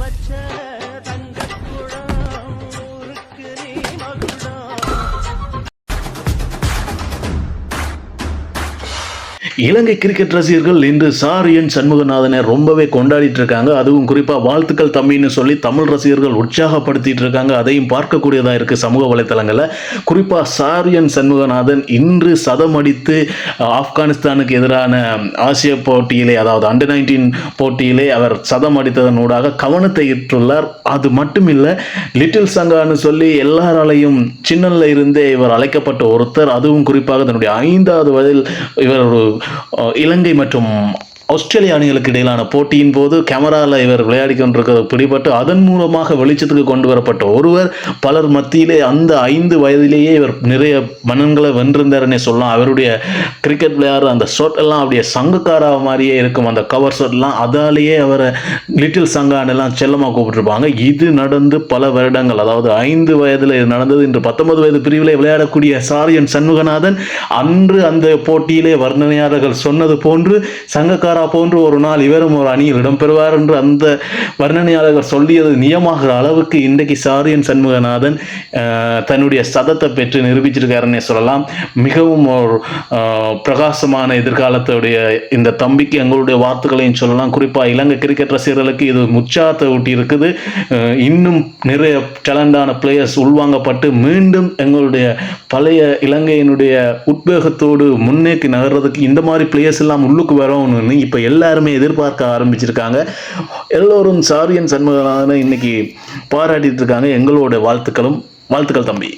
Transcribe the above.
வச்ச இலங்கை கிரிக்கெட் ரசிகர்கள் இன்று சார் என் சண்முகநாதனை ரொம்பவே கொண்டாடிட்டு இருக்காங்க. அதுவும் குறிப்பாக வாழ்த்துக்கள் தம்பின்னு சொல்லி தமிழ் ரசிகர்கள் உற்சாகப்படுத்திட்டு இருக்காங்க. அதையும் பார்க்கக்கூடியதாக இருக்கு சமூக வலைத்தளங்களில். குறிப்பாக சார் என் சண்முகநாதன் இன்று சதம் அடித்து ஆப்கானிஸ்தானுக்கு எதிரான ஆசிய போட்டியிலே அதாவது அண்டர் நைன்டீன் போட்டியிலே அவர் சதம் அடித்ததன் ஊடாக கவனத்தை ஈற்றுள்ளார் அது மட்டும் இல்லை லிட்டில் சங்கான்னு சொல்லி எல்லாராலையும் சின்னல்ல இருந்தே இவர் அழைக்கப்பட்ட ஒருத்தர் அதுவும் குறிப்பாக தன்னுடைய ஐந்தாவது வயதில் இவர் ஒரு இலங்கை மற்றும் ஆஸ்திரேலிய அணிகளுக்கு இடையிலான போட்டியின் போது கேமராவில் இவர் விளையாடி கொண்டிருக்கிறது பிடிபட்டு அதன் மூலமாக வெளிச்சத்துக்கு கொண்டு வரப்பட்ட ஒருவர் பலர் மத்தியிலே அந்த ஐந்து வயதிலேயே இவர் நிறைய மன்னன்களை வென்றிருந்தாருன்னே சொல்லலாம். அவருடைய கிரிக்கெட் விளையாடுற அந்த ஷாட் எல்லாம் அப்படியே சங்கக்காரா மாதிரியே இருக்கும். அந்த கவர் ஷாட்லாம் அதாலேயே அவரை லிட்டில் சங்கானெல்லாம் செல்லமாக கூப்பிட்டுருப்பாங்க. இது நடந்து பல வருடங்கள் அதாவது ஐந்து வயதில் இது நடந்தது. இன்று பத்தொன்பது வயது பிரிவிலே விளையாடக்கூடிய சாரியன் சண்முகநாதன் அன்று அந்த போட்டியிலே வர்ணனையாளர்கள் சொன்னது போன்று சங்கக்காரா போன்று ஒரு நாள் இவரும் ஒரு அணியில் இடம்பெறுவார் என்று அந்த வர்ணனையாளர்கள் சொல்லியது நியமாகிற அளவுக்கு இன்றைக்கு சாரியன் சண்முகநாதன் தன்னுடைய சதத்தை பெற்று நிரூபிச்சிருக்காருன்னே சொல்லலாம். மிகவும் ஒரு பிரகாசமான எதிர்காலத்துடைய இந்த தம்பிக்கு எங்களுடைய வார்த்தைகளையும் சொல்லலாம். குறிப்பாக இலங்கை கிரிக்கெட் ரசிகர்களுக்கு இது உற்சாகத்தை ஊட்டி இருக்குது இன்னும் நிறைய டேலண்டான பிளேயர்ஸ் உள்வாங்கப்பட்டு மீண்டும் எங்களுடைய பழைய இலங்கையினுடைய உத்வேகத்தோடு முன்னேக்கி நகர்றதுக்கு இந்த மாதிரி பிளேயர்ஸ் எல்லாம் உள்ளுக்கு வரணும்னு இப்போ எல்லாருமே எதிர்பார்க்க ஆரம்பிச்சிருக்காங்க. எல்லோரும் சாரியன் சண்முகநாதனை இன்னைக்கு பாராட்டிட்டு இருக்காங்க எங்களோட வாழ்த்துக்களும் வாழ்த்துக்கள் தம்பி.